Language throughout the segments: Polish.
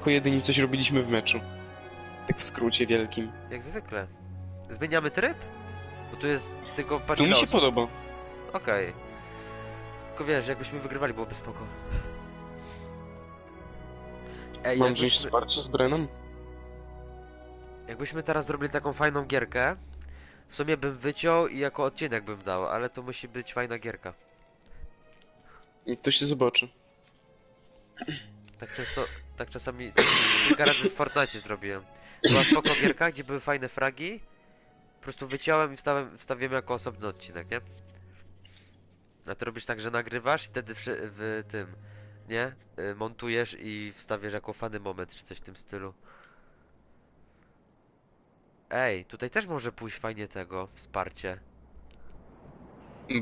Jako jedyni coś robiliśmy w meczu. Tak w skrócie wielkim. Jak zwykle. Zmieniamy tryb? Bo tu jest tylko patrz Tu mi się osób. podoba. Okej. Tylko wiesz, jakbyśmy wygrywali, byłoby spoko. Ej, Mam jakbyśmy, wsparcie z Brenem? jakbyśmy teraz zrobili taką fajną gierkę, w sumie bym wyciął i jako odcinek bym dał, ale to musi być fajna gierka. I to się zobaczy. Tak często, tak czasami razy w Fortnite zrobiłem. Była spoko gierka, gdzie były fajne fragi. Po prostu wyciąłem i wstałem, wstawiłem jako osobny odcinek, nie? A ty robisz tak, że nagrywasz i wtedy przy, w tym, nie? Y, Montujesz i wstawiasz jako fany moment, czy coś w tym stylu. Ej, tutaj też może pójść fajnie tego, wsparcie.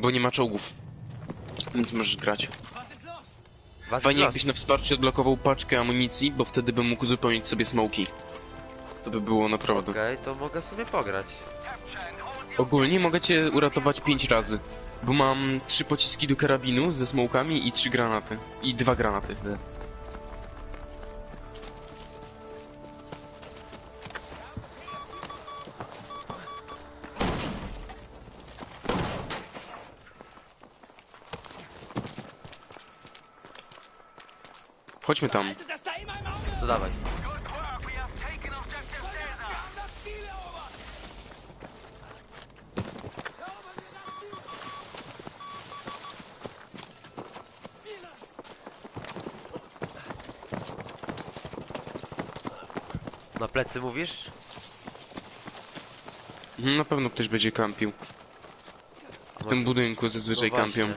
Bo nie ma czołgów. Więc możesz grać. Was Fajnie jakbyś na wsparcie odblokował paczkę amunicji, bo wtedy bym mógł uzupełnić sobie smoki. To by było naprawdę. Okej, to mogę sobie pograć. Ogólnie mogę cię uratować 5 razy. Bo mam trzy pociski do karabinu ze smokami i trzy granaty. I dwa granaty. Chodźmy tam. To dawaj. Na plecy mówisz? Na pewno ktoś będzie kampił. W tym budynku zazwyczaj No kampią.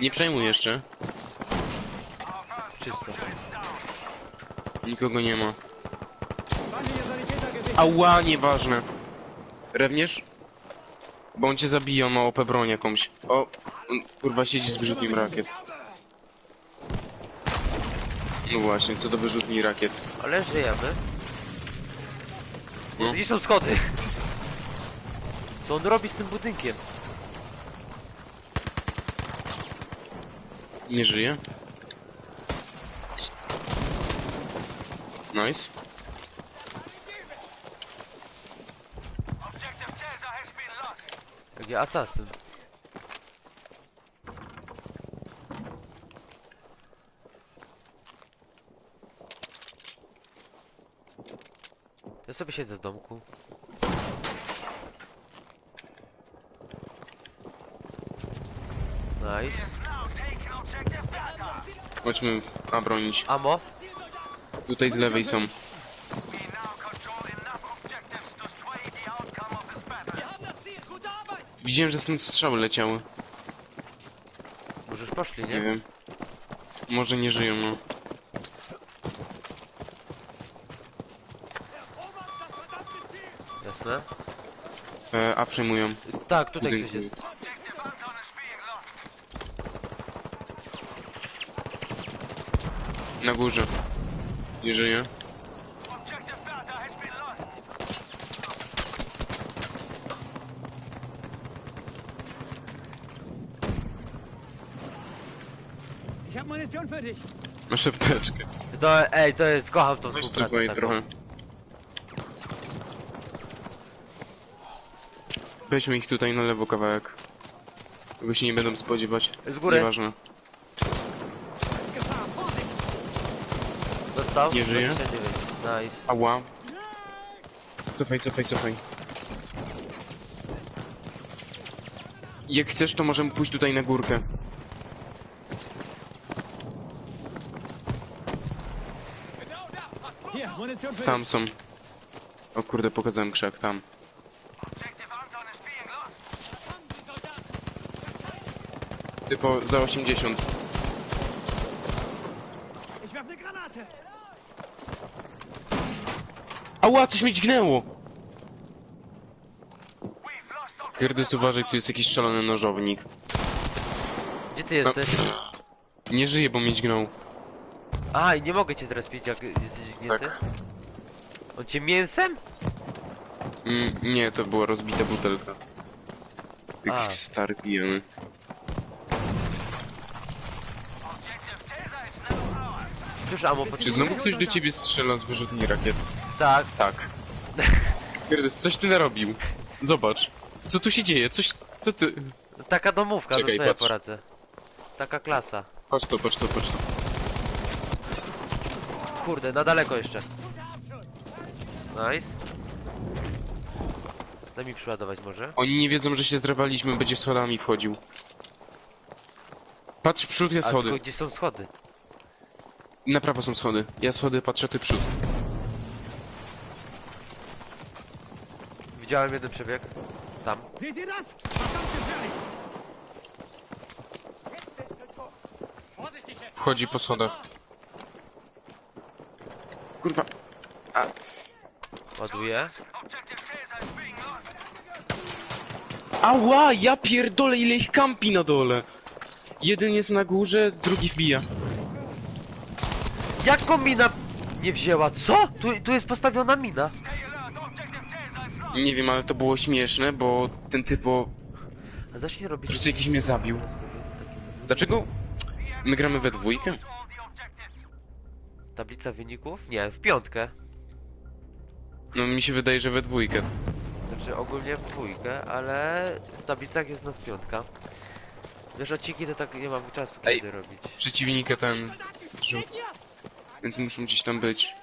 Nie przejmuj jeszcze. Czysto. Nikogo nie ma. Ała, nieważne. Rewniesz? Bo on cię zabije, on ma OP broń jakąś. O, on, kurwa siedzi z wyrzutnim rakiet. No właśnie, co do wyrzutni rakiet. Ale żyjemy. No. Gdzie są schody? Co on robi z tym budynkiem? Nie żyje? Nice. Jaki asasyn. Ja sobie siedzę w domku. Chodźmy A bronić. Amo? Tutaj z lewej są. Widziałem, że stąd strzały leciały. Może już poszli, Nie nie? wiem. Może nie żyją, no. Jasne. E, A przejmują. Tak, tutaj Budynku. ktoś jest. Na górze. Nie żyje. Masz apteczkę. To, ej, to jest, kocham tą Weź współpracę cofaj taką. trochę. Weźmy ich tutaj na lewo kawałek. Bo się nie będą spodziewać. Z góry. Nieważne. Dostał? Nie żyje? 29. Nice. Ała. Cofaj, cofaj, cofaj. Jak chcesz, to możemy pójść tutaj na górkę. Tam są. O kurde, pokazałem krzak, tam. Typo za 80. Ała, coś mi dźgnęło! Kyrdyz, uważaj, tu jest jakiś szalony nożownik. Gdzie ty jesteś? Nie żyje, bo mnie dźgnął. A, i nie mogę cię zrespić, jak jesteś gnięty? Tak. On cię mięsem? Mm, nie, to była rozbita butelka. A. Jakiś stary pijany. Któż ammo Czy potrzebuje? znowu ktoś do ciebie strzela z wyrzutni rakiet? Tak. Tak. Pierdes, coś ty narobił. Zobacz. Co tu się dzieje? Coś... Co ty... Taka domówka, Czekaj, no co ja patrz. poradzę. Taka klasa. Patrz to, patrz to, patrz to. Kurde, na daleko jeszcze. Nice. Daj mi przeładować może. Oni nie wiedzą, że się zdrawaliśmy, będzie schodami wchodził. Patrz przód, ja A schody. tylko gdzie są schody? Na prawo są schody. Ja schody, patrzę, ty przód. Widziałem jeden przebieg. Tam. Seht ihr das? Verdammt gefährlich! Wchodzi po schodach. Kurwa. A, Ładuję. ała, ja pierdolę, ile ich kampi na dole. Jeden jest na górze, drugi wbija. Jak go mina nie wzięła? Co? Tu, tu jest postawiona mina. Nie wiem, ale to było śmieszne, bo ten typo... A robić... Prostu jakiś mnie zabił. Dlaczego my gramy we dwójkę? Tablica wyników? Nie, w piątkę. No mi się wydaje, że we dwójkę. Znaczy ogólnie w dwójkę, ale w tablicach jest nas piątka. Wiesz, odcinki to tak nie mam czasu Ej. kiedy robić. Przeciwnika ten... Więc muszą gdzieś tam być.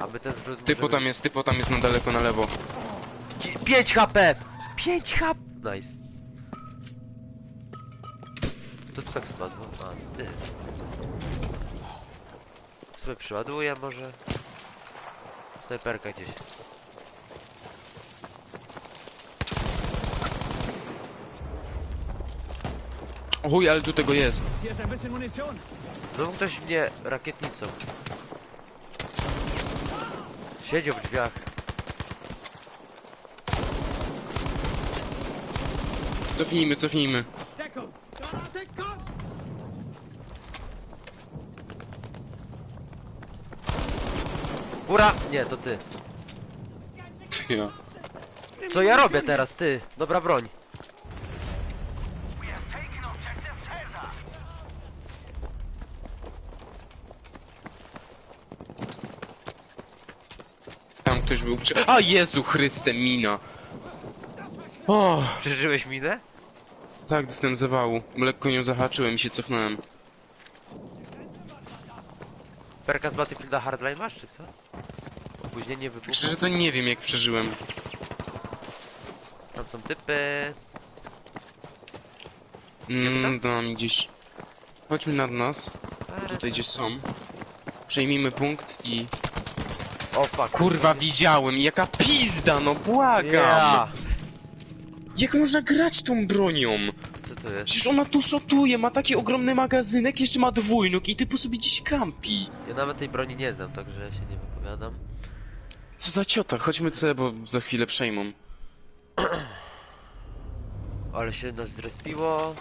A my ten rzut Typo możemy- tam jest, typo tam jest na daleko na lewo. Ci- 5 HP! 5 HP! Nice. To tu tak spadło? A, to ty. Sobie przeładuję może. Snajperka gdzieś. Chuj, ale tu tego jest. Hier ist ein bisschen Munition. Znowu ktoś mnie rakietnicą. Siedział w drzwiach. Cofnijmy, cofnijmy. Góra! Nie, to ty. Ja. Co ja robię teraz, ty? Dobra broń. Ktoś był... A Jezu Chryste, mina! O, Przeżyłeś minę? tak, dostałem zawału. Lekko nią zahaczyłem i się cofnąłem. Perka z Battlefielda Hardline masz, czy co? Opóźnienie wybuchu. Szczerze to nie wiem jak przeżyłem. Tam są typy. Mm, tam gdzieś... Chodźmy nad nas. Tutaj gdzieś są. Przejmijmy punkt i... O fuck. Kurwa, widziałem! Jaka pizda, no błagam! Ja. Jak można grać tą bronią? Co to jest? Przecież ona tu szotuje, ma taki ogromny magazynek, jeszcze ma dwójnóg i typu sobie gdzieś kampi. Ja nawet tej broni nie znam, także ja się nie wypowiadam. Co za ciota, chodźmy C, bo za chwilę przejmą. Ale się nas zrespiło.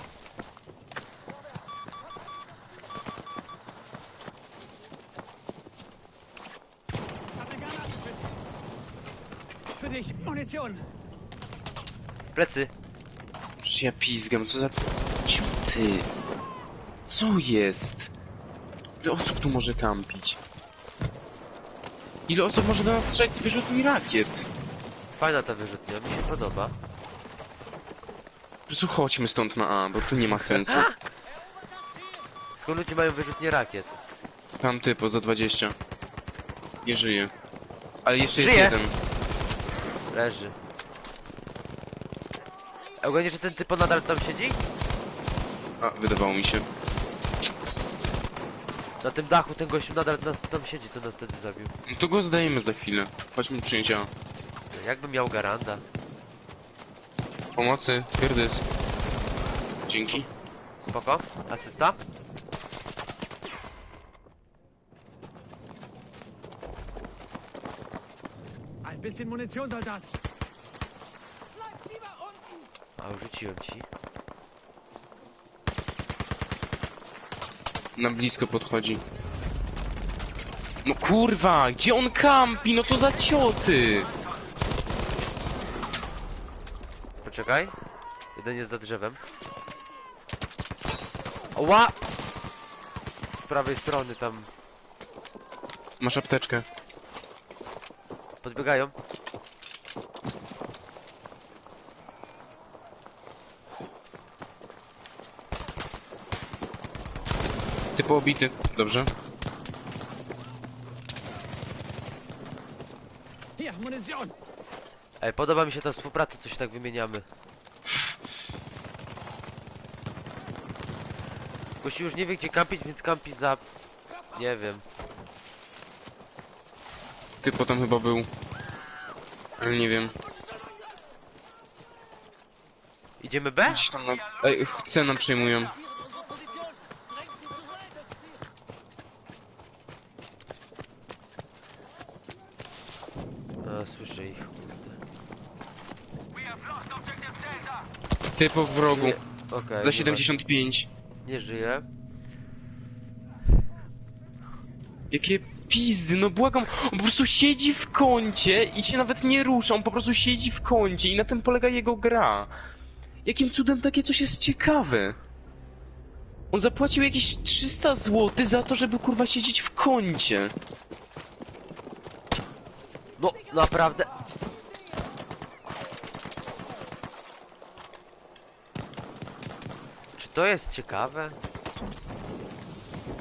Ich hab eine Granate für Für dich, Munition. Plecy. Przecież ja pizgam, co za cioty. Co jest? Ile osób tu może kampić? Ile osób może do nas strzelać z wyrzutni rakiet? Fajna ta wyrzutnia, mi się podoba. Po prostu chodźmy stąd na A, bo tu nie ma sensu. Skąd ludzie mają wyrzutnie rakiet? Tam typo za 20. Nie żyje. Ale jeszcze Żyje. jest jeden. Leży. Ogólnie, że ten typo nadal tam siedzi? A, wydawało mi się. Na tym dachu ten gościu nadal nas, tam siedzi, to nas wtedy zabił. No to go zdajemy za chwilę. Chodźmy przyjąć A. Jakbym miał garanda. Pomocy, pierdys. Dzięki. Spoko. Asysta? Bisschen Munition, Soldat. Bleib lieber unten. A, rzuciłem ci. Na blisko podchodzi. No kurwa, gdzie on kampi? No to za cioty! Poczekaj. Jeden jest za drzewem. Ła! prawej strony tam Masz apteczkę. Podbiegają. Typu obity. Dobrze. Ej, podoba mi się ta współpraca, coś tak wymieniamy. Gościu już nie wie gdzie kampić, więc kampi za... Nie wiem. Ty potem chyba był. Ale nie wiem. Idziemy B? Gdzieś tam na... Ej, ch- C nam przejmują. A, słyszę ich. Ty po wrogu. Okej. Za nie 75. ma- Nie żyje. Jakie pizdy, no błagam. On po prostu siedzi w kącie i się nawet nie rusza. On po prostu siedzi w kącie i na tym polega jego gra. Jakim cudem takie coś jest ciekawe? On zapłacił jakieś 300 zł za to, żeby kurwa siedzieć w kącie. No, naprawdę. Czy to jest ciekawe?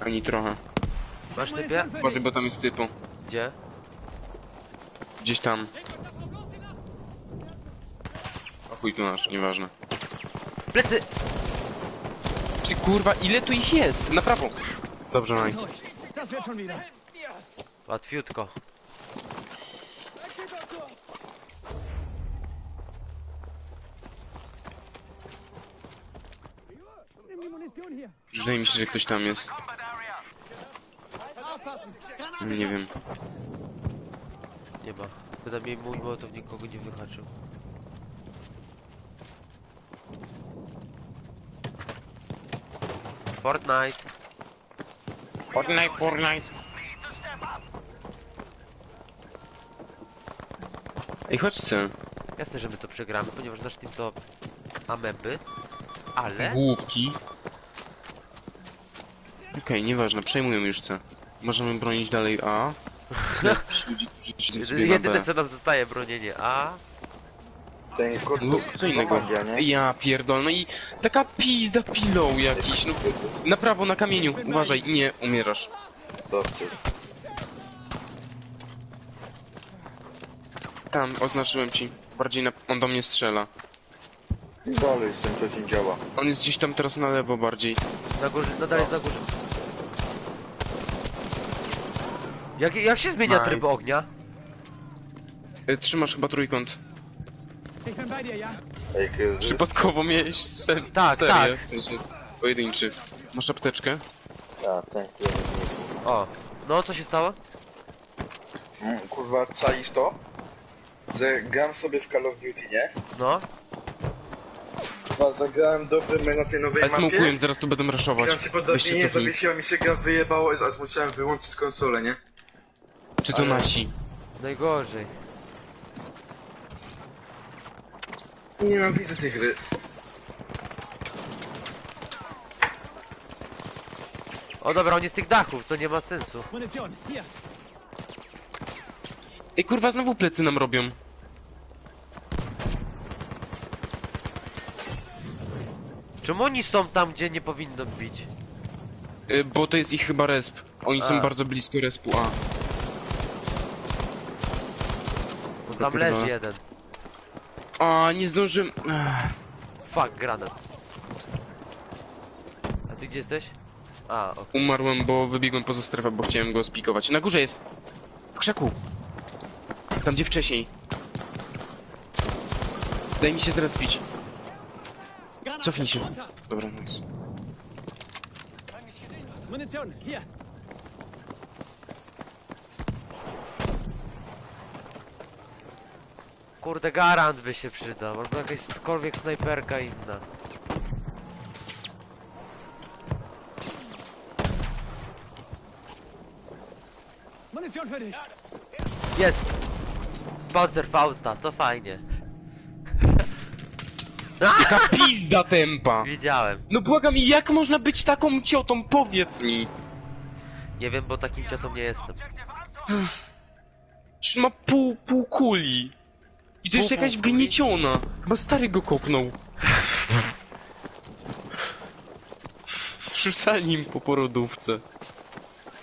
Ani trochę. Masz typie? Boże, bo tam jest typu. Gdzie? Gdzieś tam. A chuj tu nasz, nieważne. Plecy! Czy kurwa, ile tu ich jest? Na prawo. Dobrze, nice. Łatwiutko. Wydaje mi się, że ktoś tam jest. Nie wiem. Nie ma. Bynajmniej mój mołotow nikogo nie wyhaczył. Fortnite. Fortnite, Fortnite. Ej, chodźcie. Jasne, że my to przegramy, ponieważ nasz team to ameby. Ale... Głupki. Okej, nieważne, przejmują już C. Możemy bronić dalej A. Znać ludzi, którzy się zbiegną Jedyne B. co nam zostaje bronienie A. Ten kot to No, jest co innego. magia, nie? Ja pierdol, no i taka pizda pillow jakiś, no. Na prawo, na kamieniu, uważaj, nie, umierasz. Dobrze. Tam, oznaczyłem ci. Bardziej na... on do mnie strzela. Dalej z tym co się działa. On jest gdzieś tam teraz na lewo bardziej. Na górze, nadal jest na górze. Jak, jak się zmienia Nice. tryb ognia? Y, Trzymasz chyba trójkąt. Ja? Ej, kiedy... Przypadkowo miałeś sen, Tak, serię, tak. w sensie pojedynczy. Masz apteczkę? A, ten, który nie jest. O. No, co się stało? Mm, kurwa, czaisz to? Że gram sobie w Call of Duty, nie? No. Kurwa, zagrałem dobry mecz na tej nowej Ale mapie. smokuję, zaraz tu będę raszować. Gram się po Weźcie drabinie, cofnij. zawiesiła mi się gra, wyjebało, aż musiałem wyłączyć konsolę, nie? Czy to Ale- nasi? Najgorzej. Nienawidzę tej gry. O dobra, on jest z tych dachów, to nie ma sensu. Munition. Hier. Ej, kurwa, znowu plecy nam robią. Czemu oni są tam, gdzie nie powinno bić? Y, bo to jest ich chyba resp. Oni są A. bardzo blisko respu A. Bo tam leży jeden. A, nie zdążyłem. Ech. Fuck, granat. A ty gdzie jesteś? A, okej. Umarłem, bo wybiegłem poza strefę, bo chciałem go spikować. Na górze jest. W krzaku. Tam gdzie wcześniej. Daj mi się zaraz bić. Cofnij się. Dobra, nice. Munition. Hier. Kurde, garant by się przydał, albo jakaśkolwiek snajperka inna. Jest! Sponsor Fausta, to fajnie. Jaka pizda tempa! Wiedziałem. No błagam, jak można być taką ciotą, powiedz mi! Nie wiem, bo takim ciotą nie jestem. Przecież ma pół, pół kuli. I to jeszcze jakaś wgnieciona. Chyba stary go kopnął. Rzucali im po porodówce.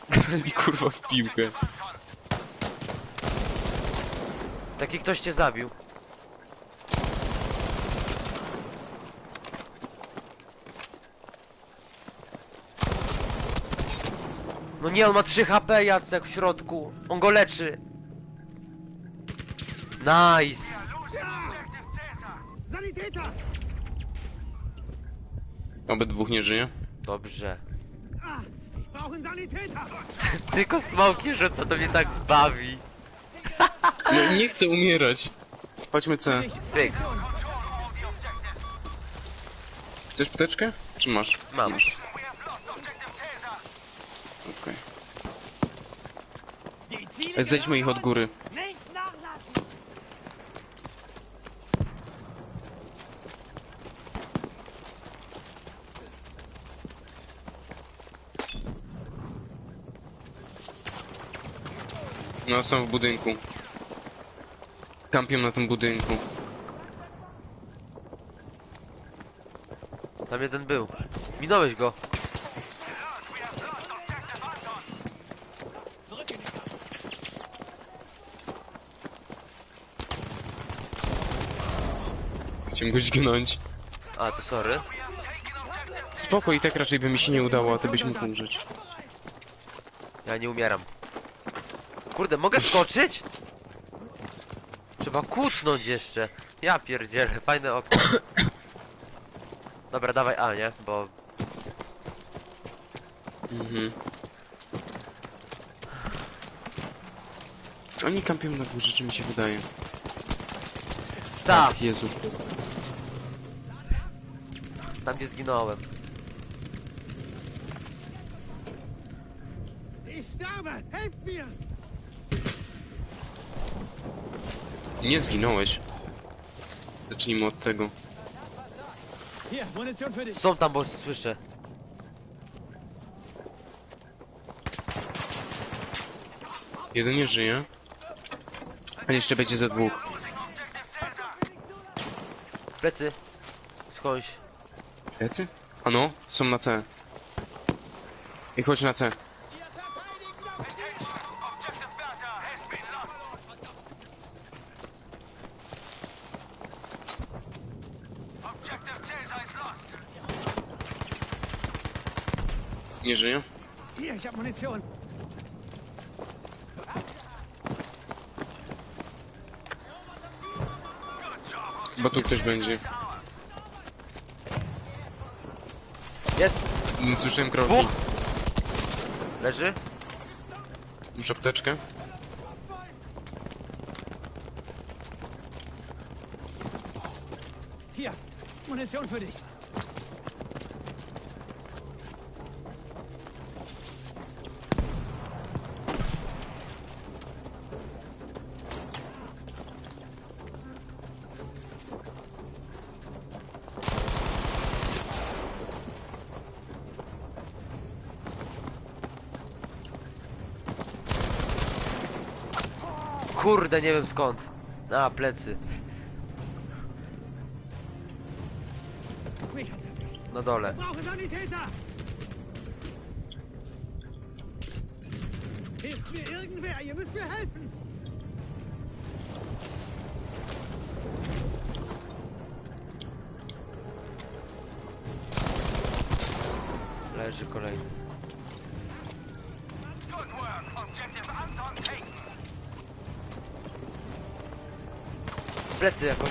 Grali kurwa w piłkę. Taki ktoś cię zabił. No nie, on ma 3 HP, Jacek, w środku. On go leczy. Nice. Obydwóch nie żyje. Dobrze. Tylko smoki rzuca, to mnie tak bawi. No nie chcę umierać. Chodźmy C. Pyk. Chcesz pteczkę? Czy masz? Mam. Masz. Okej. Zejdźmy ich od góry. No, są w budynku. Kampią na tym budynku. Tam jeden był. Minąłeś go. Chciałem go dźgnąć. A, to sorry. Spoko, i tak raczej by mi się nie udało, a ty byś mógł umrzeć. Ja nie umieram. Kurde, mogę skoczyć? Trzeba kucnąć jeszcze. Ja pierdzielę, fajne okno. Dobra, dawaj A, nie? Bo Mhm. Czy oni kampią na górze, czy mi się wydaje? tam, Jezu. tam gdzie zginąłem. Ich sterbe! Helft mir! Nie zginąłeś. Zacznijmy od tego. Są tam, bo słyszę. Jeden nie żyje. A jeszcze będzie ze dwóch. Plecy. Skądś. Lecy? Ano, są na C. I chodź na C. Nie żyje? Hier, ich hab Munition! Chyba tu ktoś będzie. Jest! Mm, Słyszałem kroki. Dwóch! Leży? Muszę apteczkę. Hier, Munition für dich! Kurde, nie wiem skąd. A, plecy. Na dole. Hilft mir irgendwer! Ihr müsst mir helfen! Leży kolejny. Plecy jakoś.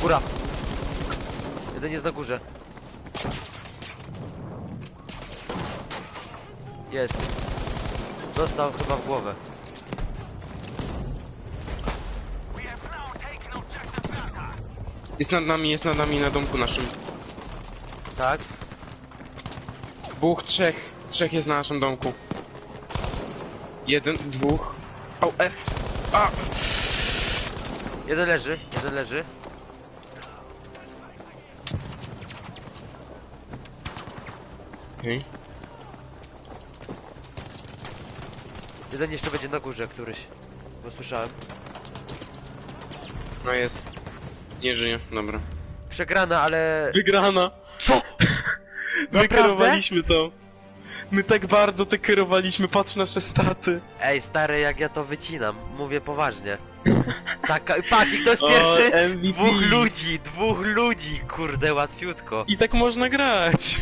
Góra. Jeden jest na górze. Jest. Dostał chyba w głowę. Jest nad nami, jest nad nami na domku naszym. Tak? Dwóch, trzech. Trzech jest na naszym domku. Jeden, dwóch. O, F. A! Jeden leży, jeden leży. Okej. Jeden jeszcze będzie na górze któryś. Bo słyszałem. No jest. Nie żyje, dobra. Przegrana, ale... Wygrana! Co? Naprawdę? to. My tak bardzo to kierowaliśmy, patrz nasze staty. Ej, stary, jak ja to wycinam. Mówię poważnie. Tak, patrz, i kto jest O, pierwszy? MVP. Dwóch ludzi, dwóch ludzi, kurde, łatwiutko. I tak można grać.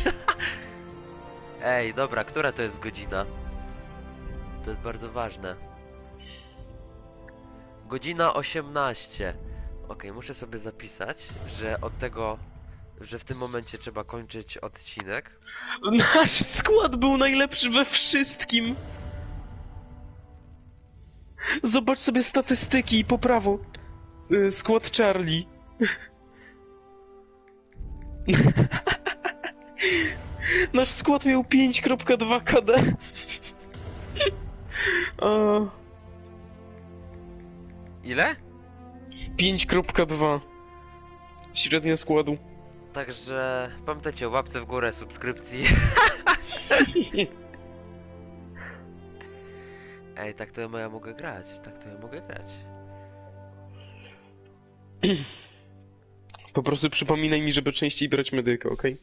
Ej, dobra, która to jest godzina? To jest bardzo ważne. Godzina 18. Okej, muszę sobie zapisać, że od tego, że w tym momencie trzeba kończyć odcinek. Nasz skład był najlepszy we wszystkim. Zobacz sobie statystyki po prawo. Y, Skład Charlie. Nasz skład miał 5.2 KD. O, Ile? 5.2 Średnia składu. Także pamiętajcie o łapce w górę, subskrypcji. Ej, tak to ja mogę grać, tak to ja mogę grać. Po prostu przypominaj mi, żeby częściej brać medyka, okej?